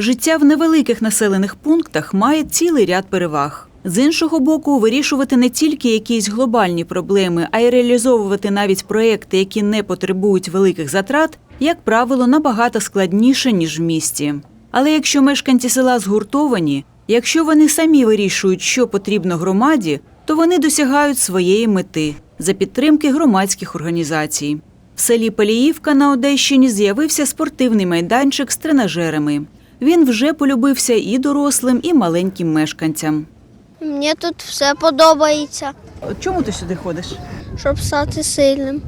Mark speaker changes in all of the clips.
Speaker 1: Життя в невеликих населених пунктах має цілий ряд переваг. З іншого боку, вирішувати не тільки якісь глобальні проблеми, а й реалізовувати навіть проекти, які не потребують великих затрат, як правило, набагато складніше ніж в місті. Але якщо мешканці села згуртовані, якщо вони самі вирішують, що потрібно громаді, то вони досягають своєї мети за підтримки громадських організацій. В селі Паліївка на Одещині з'явився спортивний майданчик з тренажерами. Він вже полюбився і дорослим, і маленьким мешканцям.
Speaker 2: Мені тут все подобається,
Speaker 1: Чому ти сюди ходиш?
Speaker 2: щоб стати сильним.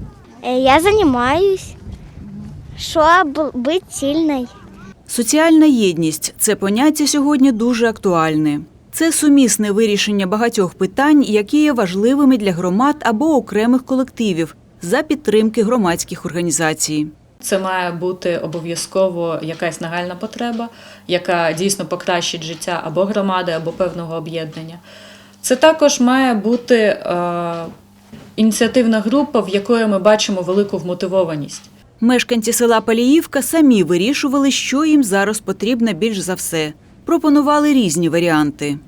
Speaker 3: Э, Я занимаюсь, чтобы быть сильной.
Speaker 1: Соціальна єдність це поняття сьогодні дуже актуальне. Це сумісне вирішення багатьох питань, які є важливими для громад або окремих колективів за підтримки громадських організацій.
Speaker 4: Це має бути обов'язково якась нагальна потреба, яка дійсно покращить життя або громади, або певного об'єднання. Це також має бути е, ініціативна група, в якої ми бачимо велику вмотивованість.
Speaker 1: Мешканці села Паліївка самі вирішували, що їм зараз потрібно більш за все. Пропонували різні варіанти.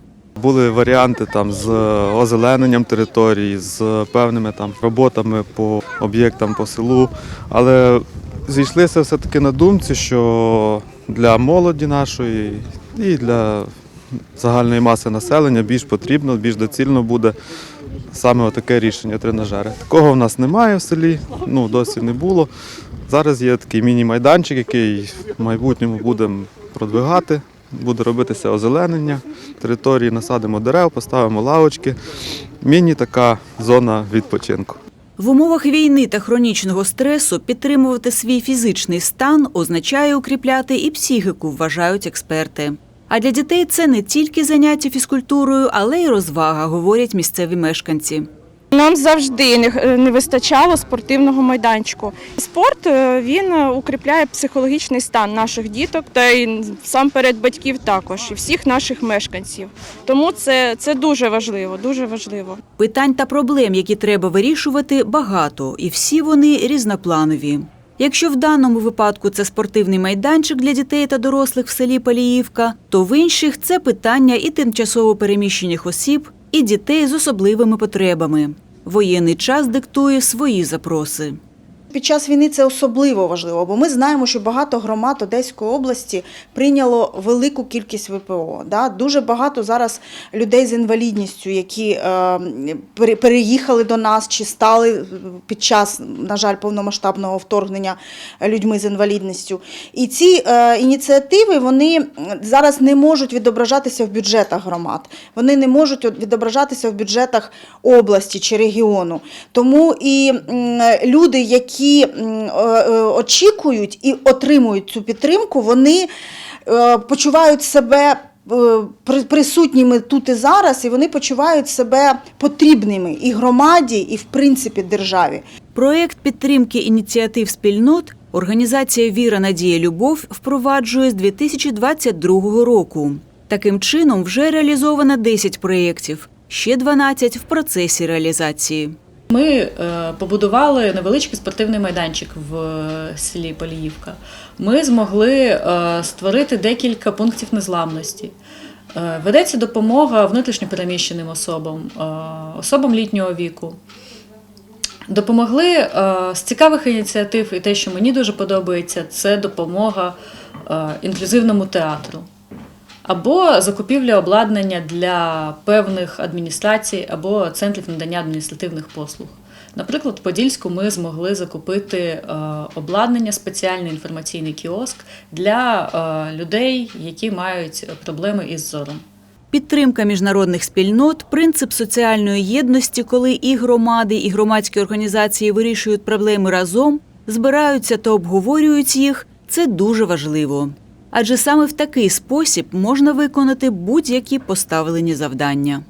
Speaker 5: Були варіанти там з озелененням території, з певними там роботами по об'єктам по селу. Але зійшлися все-таки на думці, що для молоді нашої і для загальної маси населення більш потрібно, більш доцільно буде саме таке рішення тренажери. Такого в нас немає в селі, ну досі не було. Зараз є такий міні-майданчик, який в майбутньому будемо продвигати. Буде робитися озеленення території, насадимо дерев, поставимо лавочки. Міні така зона відпочинку.
Speaker 1: В умовах війни та хронічного стресу підтримувати свій фізичний стан означає укріпляти і психіку, вважають експерти. А для дітей це не тільки заняття фізкультурою, але й розвага, говорять місцеві мешканці.
Speaker 6: Нам завжди не, вистачало спортивного майданчику. Спорт е, він е, укріпляє психологічний стан наших діток та й сам перед батьків також, і всіх наших мешканців. Тому це, це дуже важливо, дуже важливо.
Speaker 1: Питань та проблем, які треба вирішувати, багато, і всі вони різнопланові. Якщо в даному випадку це спортивний майданчик для дітей та дорослих в селі Паліївка, то в інших це питання і тимчасово переміщених осіб, і дітей з особливими потребами. Воєнний час диктує свої запроси.
Speaker 7: Під час війни це особливо важливо, бо ми знаємо, що багато громад Одеської області прийняло велику кількість ВПО. Да? Дуже багато зараз людей з інвалідністю, які е, переїхали до нас чи стали під час, на жаль, повномасштабного вторгнення людьми з інвалідністю. І ці е, ініціативи вони зараз не можуть відображатися в бюджетах громад. Вони не можуть відображатися в бюджетах області чи регіону. Тому і люди, які м, е, е, очікують і отримують цю підтримку, вони е, почувають себе. Присутніми тут і зараз, і вони почувають себе потрібними і громаді, і в принципі державі.
Speaker 1: Проєкт підтримки ініціатив спільнот організація Віра, Надія, Любов впроваджує з 2022 року. Таким чином вже реалізовано 10 проєктів, ще 12 в процесі реалізації.
Speaker 4: Ми е, побудували невеличкий спортивний майданчик в е, селі Поліївка. Ми змогли е, створити декілька пунктів незламності. Ведеться допомога внутрішньопереміщеним особам, особам літнього віку. Допомогли з цікавих ініціатив, і те, що мені дуже подобається, це допомога інклюзивному театру або закупівля обладнання для певних адміністрацій або центрів надання адміністративних послуг. Наприклад, в Подільську ми змогли закупити е, обладнання, спеціальний інформаційний кіоск для е, людей, які мають проблеми із зором.
Speaker 1: Підтримка міжнародних спільнот, принцип соціальної єдності, коли і громади, і громадські організації вирішують проблеми разом, збираються та обговорюють їх це дуже важливо. Адже саме в такий спосіб можна виконати будь-які поставлені завдання.